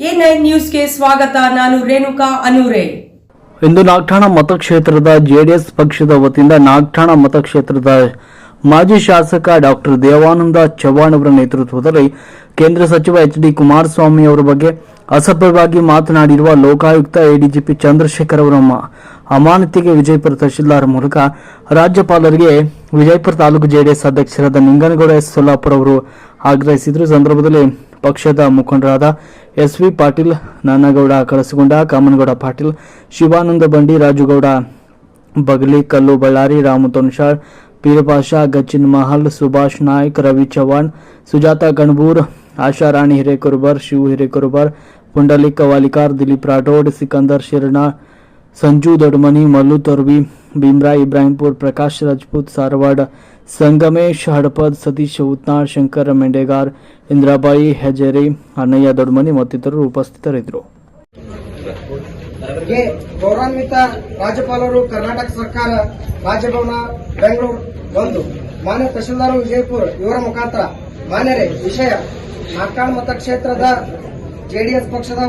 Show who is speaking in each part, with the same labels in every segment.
Speaker 1: ನ್ಯೂಸ್ಗೆ ಸ್ವಾಗತ, ನಾನು ರೇಣುಕಾ ಅನೂರೆ.
Speaker 2: ಇಂದು ನಾಗ್ಠಾಣ ಮತಕ್ಷೇತ್ರದ ಜೆಡಿಎಸ್ ಪಕ್ಷದ ವತಿಯಿಂದ ನಾಗ್ಠಾಣ ಮತಕ್ಷೇತ್ರದ ಮಾಜಿ ಶಾಸಕ ಡಾಕ್ಟರ್ ದೇವಾನಂದ ಚವ್ಹಾಣ್ ಅವರ ನೇತೃತ್ವದಲ್ಲಿ ಕೇಂದ್ರ ಸಚಿವ ಎಚ್ ಡಿ ಕುಮಾರಸ್ವಾಮಿ ಅವರ ಬಗ್ಗೆ ಅಸಭ್ಯವಾಗಿ ಮಾತನಾಡಿರುವ ಲೋಕಾಯುಕ್ತ ಎಡಿಜಿಪಿ ಚಂದ್ರಶೇಖರ್ ಅವರ ಅಮಾನತಿಗೆ ವಿಜಯಪುರ ತಹಶೀಲ್ದಾರ್ ಮೂಲಕ ರಾಜ್ಯಪಾಲರಿಗೆ ವಿಜಯಪುರ ತಾಲೂಕು ಜೆಡಿಎಸ್ ಅಧ್ಯಕ್ಷರಾದ ನಿಂಗನಗೌಡ ಎಸ್ ಸೊಲ್ಲಾಪುರ ಅವರು ಆಗ್ರಹಿಸಿದ್ರು. ಸಂದರ್ಭದಲ್ಲಿ ಪಕ್ಷದ ಮುಖಂಡರಾದ ಎಸ್ ವಿ ಪಾಟೀಲ್, ನಾನಗೌಡ ಕಳಸಗೊಂಡ ಕಾಮನಗೌಡ ಪಾಟೀಲ್, ಶಿವಾನಂದ ಬಂಡಿ, ರಾಜುಗೌಡ, ಬಗಲಿ, ಕಲ್ಲು ಬಳ್ಳಾರಿ, ರಾಮು ತೊನ್ಶಾಳ್ ಪೀರಪಾಷಾ, ಗಚ್ಚಿನ್ ಮಹಲ್, ಸುಭಾಷ್ ನಾಯ್ಕ್, ರವಿ ಚವ್ಹಾಣ್, ಸುಜಾತ ಗಣಬೂರ್ ಆಶಾರಾಣಿ ಹಿರೇಕುರುಬರ್, ಶಿವ ಹಿರೇಕುರುಬರ್ ಪುಂಡಲಿ ವಾಲಿಕಾರ್, ದಿಲೀಪ್ ರಾಠೋಡ್, ಸಿಕಂದರ್ ಶಿರಣ ಸಂಜು ದೊಡ್ಮನಿ, ಮಲ್ಲು ತೊರ್ವಿ ಭೀಮ್ರಾಯ್ ಇಬ್ರಾಹಿಂಪುರ್, ಪ್ರಕಾಶ್ ರಜಪೂತ್ ಸಾರವಾಡ ಸಂಗಮೇಶ್, ಹಡಪದ್, ಸತೀಶ್, ಉತ್ನಾಳ್, ಶಂಕರ್, ಮೆಂಡೇಗಾರ್, ಇಂದ್ರಾಬಾಯಿ, ಹೆಜೇರಿ ಅಣ್ಣಯ್ಯ ದೊಡ್ಮನಿ ಮತ್ತಿತರರು ಉಪಸ್ಥಿತರಿದ್ದರು.
Speaker 3: ಗೌರವಾನ್ವಿತ ರಾಜ್ಯಪಾಲರು, ಕರ್ನಾಟಕ ಸರ್ಕಾರ ರಾಜಭವನ ಬೆಂಗಳೂರು ಒಂದು ಮಾನ್ಯ ತಹಶೀಲ್ದಾರ್ ವಿಜಯಪುರ, ಇವರ ಮುಖಾಂತರ ಮಾನ್ಯರೇ, ವಿಷಯ ನಾಗ್ಟಾಳ್ ಮತಕ್ಷೇತ್ರದ ಜೆಡಿಎಸ್ ಪಕ್ಷದ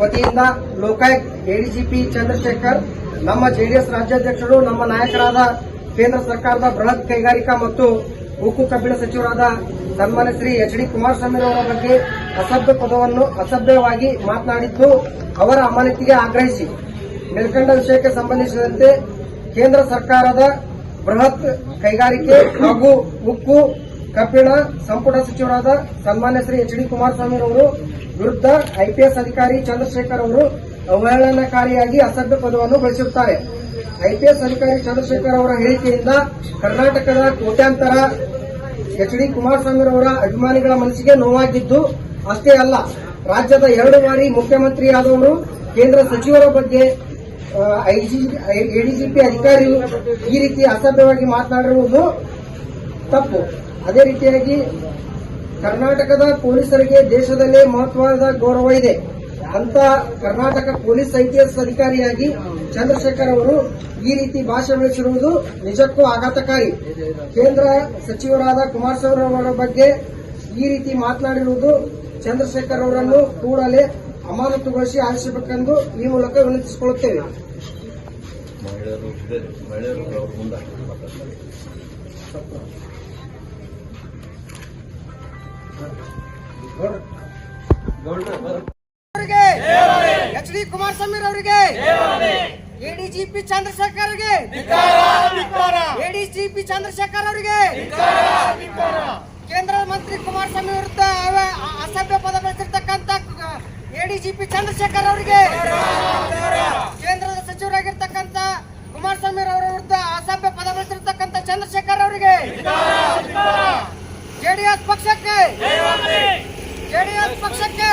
Speaker 3: ವತಿಯಿಂದ ಲೋಕಾಯುಕ್ತ ಎಡಿಜಿಪಿ ಚಂದ್ರಶೇಖರ್ ನಮ್ಮ ಜೆಡಿಎಸ್ ರಾಜ್ಯಾಧ್ಯಕ್ಷರು, ನಮ್ಮ ನಾಯಕರಾದ ಕೇಂದ್ರ ಸರ್ಕಾರದ ಬೃಹತ್ ಕೈಗಾರಿಕಾ ಮತ್ತು ಉಕ್ಕು ಕಬ್ಬಿಣ ಸಚಿವರಾದ ಸನ್ಮಾನ್ಯ ಶ್ರೀ ಎಚ್ ಡಿ ಕುಮಾರಸ್ವಾಮಿ ಅವರ ಬಗ್ಗೆ ಅಸಭ್ಯ ಪದವನ್ನು ಅಸಭ್ಯವಾಗಿ ಮಾತನಾಡಿದ್ದು ಅವರ ಅಮಾನತಿಗೆ ಆಗ್ರಹಿಸಿ. ಮೇಲ್ಕಂಡ ವಿಷಯಕ್ಕೆ ಸಂಬಂಧಿಸಿದಂತೆ ಕೇಂದ್ರ ಸರ್ಕಾರದ ಬೃಹತ್ ಕೈಗಾರಿಕೆ ಹಾಗೂ ಉಕ್ಕು ಕಬ್ಬಿಣ ಸಂಪುಟ ಸಚಿವರಾದ ಸನ್ಮಾನ್ಯ ಶ್ರೀ ಎಚ್ ಡಿ ಕುಮಾರಸ್ವಾಮಿ ಅವರು ವಿರುದ್ಧ ಐಪಿಎಸ್ ಅಧಿಕಾರಿ ಚಂದ್ರಶೇಖರ್ ಅವರು ಅವಹೇಳನಕಾರಿಯಾಗಿ ಅಸಭ್ಯ ಪದವನ್ನು ಬಳಸುತ್ತಾರೆ. ಐಪಿಎಸ್ ಅಧಿಕಾರಿ ಚಂದ್ರಶೇಖರ್ ಅವರ ಹೇಳಿಕೆಯಿಂದ ಕರ್ನಾಟಕದ ಕೋಟ್ಯಾಂತರ ಎಚ್ ಡಿ ಕುಮಾರಸ್ವಾಮಿ ಅವರ ಅಭಿಮಾನಿಗಳ ಮನಸ್ಸಿಗೆ ನೋವಾಗಿದ್ದು, ಅಷ್ಟೇ ಅಲ್ಲ, ರಾಜ್ಯದ ಎರಡು ಬಾರಿ ಮುಖ್ಯಮಂತ್ರಿಯಾದವರು ಕೇಂದ್ರ ಸಚಿವರ ಬಗ್ಗೆ ಎಡಿಜಿಪಿ ಅಧಿಕಾರಿಯು ಈ ರೀತಿ ಅಸಭ್ಯವಾಗಿ ಮಾತನಾಡಿರುವುದು ತಪ್ಪು. ಅದೇ ರೀತಿಯಾಗಿ ಕರ್ನಾಟಕದ ಪೊಲೀಸರಿಗೆ ದೇಶದಲ್ಲೇ ಮಹತ್ವದ ಗೌರವ ಇದೆ. ಅಂತ ಕರ್ನಾಟಕ ಪೊಲೀಸ್ ಐಪಿಎಸ್ ಅಧಿಕಾರಿಯಾಗಿ ಚಂದ್ರಶೇಖರ್ ಅವರು ಈ ರೀತಿ ಭಾಷೆ ಬೆಳೆಸಿರುವುದು ನಿಜಕ್ಕೂ ಆಘಾತಕಾರಿ. ಕೇಂದ್ರ ಸಚಿವರಾದ ಕುಮಾರಸ್ವಾಮಿ ಅವರ ಬಗ್ಗೆ ಈ ರೀತಿ ಮಾತನಾಡಿರುವುದು ಚಂದ್ರಶೇಖರ್ ಅವರನ್ನು ಕೂಡಲೇ ಅಮಾನತುಗೊಳಿಸಿ ಆಲಿಸಬೇಕೆಂದು ಈ ಮೂಲಕ ವಿನಂತಿಸಿಕೊಳ್ಳುತ್ತೇವೆ. ಎಚ್ ಡಿ ಕುಮಾರಸ್ವಾಮಿ ಅವರಿಗೆ ಎಡಿಜಿಪಿ ಚಂದ್ರಶೇಖರ್ ಅವರಿಗೆ. ಎಡಿಜಿಪಿ ಚಂದ್ರಶೇಖರ್ ಅವರಿಗೆ. ಕೇಂದ್ರ ಮಂತ್ರಿ ಕುಮಾರಸ್ವಾಮಿ ವಿರುದ್ಧ ಅಸಭ್ಯ ಪದ ಬಳಸಿರ್ತಕ್ಕಂಥ ಎಡಿಜಿಪಿ ಚಂದ್ರಶೇಖರ್ ಅವರಿಗೆ. ಕೇಂದ್ರದ ಸಚಿವರಾಗಿರ್ತಕ್ಕಂಥ ಕುಮಾರಸ್ವಾಮಿ ಅವರ ವಿರುದ್ಧ ಅಸಭ್ಯ ಪದ ಬಳಸಿರ್ತಕ್ಕಂಥ ಚಂದ್ರಶೇಖರ್ ಅವರಿಗೆ. ಜೆಡಿಎಸ್ ಪಕ್ಷಕ್ಕೆ. ಜೆಡಿಎಸ್ ಪಕ್ಷಕ್ಕೆ.